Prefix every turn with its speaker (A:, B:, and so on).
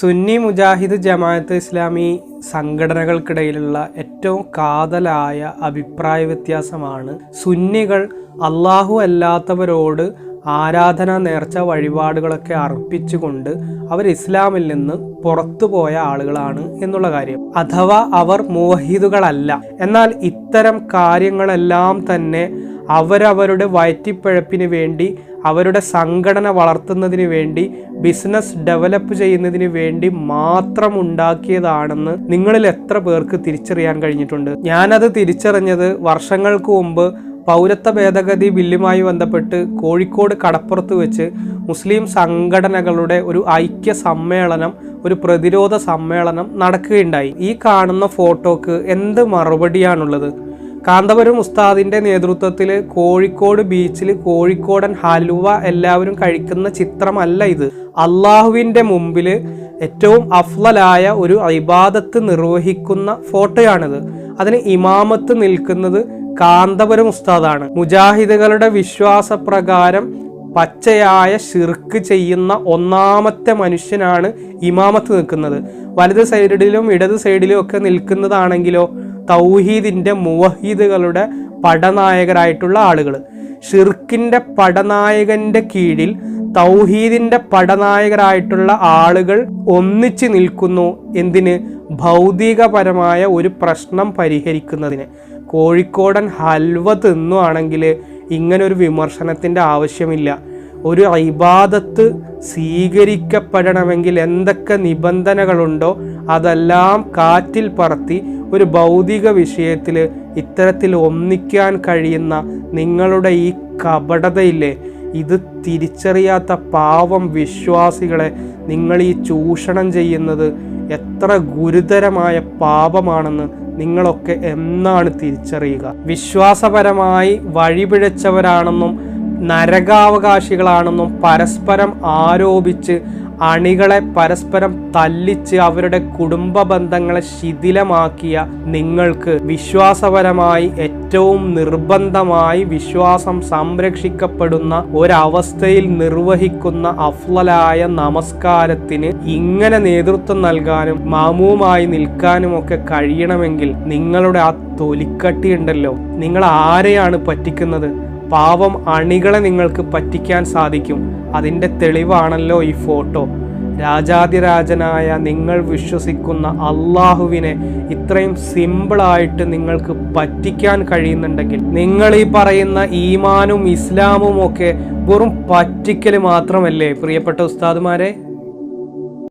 A: സുന്നി മുജാഹിദ് ജമാഅത്ത് ഇസ്ലാമി സംഘടനകൾക്കിടയിലുള്ള ഏറ്റവും കാതലായ അഭിപ്രായ വ്യത്യാസമാണ് സുന്നികൾ അള്ളാഹു അല്ലാത്തവരോട് ആരാധന നേർച്ച വഴിപാടുകളൊക്കെ അർപ്പിച്ചുകൊണ്ട് അവർ ഇസ്ലാമിൽ നിന്ന് പുറത്തു പോയ ആളുകളാണ് എന്നുള്ള കാര്യം. അഥവാ അവർ മോഹിദുകളല്ല എന്നാൽ ഇത്തരം കാര്യങ്ങളെല്ലാം തന്നെ അവരവരുടെ വയറ്റിപ്പഴപ്പിന് വേണ്ടി അവരുടെ സംഘടന വളർത്തുന്നതിന് വേണ്ടി ബിസിനസ് ഡെവലപ്പ് ചെയ്യുന്നതിന് വേണ്ടി മാത്രം ഉണ്ടാക്കിയതാണെന്ന് നിങ്ങളിൽ എത്ര പേർക്ക് തിരിച്ചറിയാൻ കഴിഞ്ഞിട്ടുണ്ട്? ഞാനത് തിരിച്ചറിഞ്ഞത് വർഷങ്ങൾക്ക് മുമ്പ് പൗരത്വ ഭേദഗതി ബില്ലുമായി ബന്ധപ്പെട്ട് കോഴിക്കോട് കടപ്പുറത്ത് വെച്ച് മുസ്ലിം സംഘടനകളുടെ ഒരു ഐക്യ സമ്മേളനം ഒരു പ്രതിരോധ സമ്മേളനം നടക്കുകയുണ്ടായി. ഈ കാണുന്ന ഫോട്ടോക്ക് എന്ത് മറുപടിയാണുള്ളത്? കാന്തപുരം ഉസ്താദിന്റെ നേതൃത്വത്തിൽ കോഴിക്കോട് ബീച്ചിൽ കോഴിക്കോടൻ ഹലുവ എല്ലാവരും കഴിക്കുന്ന ചിത്രമല്ല ഇത്. അള്ളാഹുവിന്റെ മുമ്പിൽ ഏറ്റവും അഫ്ലലായ ഒരു ഇബാദത്ത് നിർവഹിക്കുന്ന ഫോട്ടോയാണിത്. അതിന് ഇമാമത്ത് നിൽക്കുന്നത് കാന്തപുരം ഉസ്താദാണ്. മുജാഹിദുകളുടെ വിശ്വാസപ്രകാരം പച്ചയായ ഷിർക്ക് ചെയ്യുന്ന ഒന്നാമത്തെ മനുഷ്യനാണ് ഇമാമത്ത് നിൽക്കുന്നത്. വലത് സൈഡിലും ഇടത് സൈഡിലും ഒക്കെ നിൽക്കുന്നതാണെങ്കിലോ തൗഹീദിന്റെ മുവഹീദുകളുടെ പടനായകരായിട്ടുള്ള ആളുകൾ ഷിർക്കിന്റെ പടനായകന്റെ കീഴിൽ തൗഹീദിന്റെ പടനായകരായിട്ടുള്ള ആളുകൾ ഒന്നിച്ചു നിൽക്കുന്നു എന്തിന്? ഭൗതികപരമായ ഒരു പ്രശ്നം പരിഹരിക്കുന്നതിന്. കോഴിക്കോടൻ ഹൽവ തിന്നുവാണെങ്കിൽ ഇങ്ങനൊരു വിമർശനത്തിന്റെ ആവശ്യമില്ല. ഒരു ഇബാദത്ത് സ്വീകരിക്കപ്പെടണമെങ്കിൽ എന്തൊക്കെ നിബന്ധനകളുണ്ടോ അതെല്ലാം കാറ്റിൽ പറത്തി ഒരു ഭൗതിക വിഷയത്തിൽ ഇത്തരത്തിൽ ഒന്നിക്കാൻ കഴിയുന്ന നിങ്ങളുടെ ഈ കപടതയില്ലേ? ഇത് തിരിച്ചറിയാത്ത പാവം വിശ്വാസികളെ നിങ്ങൾ ഈ ചൂഷണം ചെയ്യുന്നത് എത്ര ഗുരുതരമായ പാപമാണെന്ന് നിങ്ങളൊക്കെ എന്നാണ് തിരിച്ചറിയുക? വിശ്വാസപരമായി വഴിപിഴച്ചവരാണെന്നും നരകാവകാശികളാണെന്നും പരസ്പരം ആരോപിച്ച് അണികളെ പരസ്പരം തല്ലിച്ച് അവരുടെ കുടുംബ ബന്ധങ്ങളെ ശിഥിലമാക്കിയ നിങ്ങൾക്ക് വിശ്വാസപരമായി ഏറ്റവും നിർബന്ധമായി വിശ്വാസം സംരക്ഷിക്കപ്പെടുന്ന ഒരവസ്ഥയിൽ നിർവഹിക്കുന്ന അഫ്ലലായ നമസ്കാരത്തിന് ഇങ്ങനെ നേതൃത്വം നൽകാനും മാമുവുമായി നിൽക്കാനും ഒക്കെ കഴിയണമെങ്കിൽ നിങ്ങളുടെ ആ തൊലിക്കട്ടി ഉണ്ടല്ലോ. നിങ്ങൾ ആരെയാണ് പറ്റിക്കുന്നത്? പാവം അണികളെ നിങ്ങൾക്ക് പറ്റിക്കാൻ സാധിക്കും. അതിന്റെ തെളിവാണല്ലോ ഈ ഫോട്ടോ. രാജാതിരാജനായ നിങ്ങൾ വിശ്വസിക്കുന്ന അള്ളാഹുവിനെ ഇത്രയും സിമ്പിളായിട്ട് നിങ്ങൾക്ക് പറ്റിക്കാൻ കഴിയുന്നുണ്ടെങ്കിൽ നിങ്ങൾ ഈ പറയുന്ന ഈമാനും ഇസ്ലാമും ഒക്കെ വെറും പറ്റിക്കൽ മാത്രമല്ലേ? പ്രിയപ്പെട്ട ഉസ്താദുമാരെ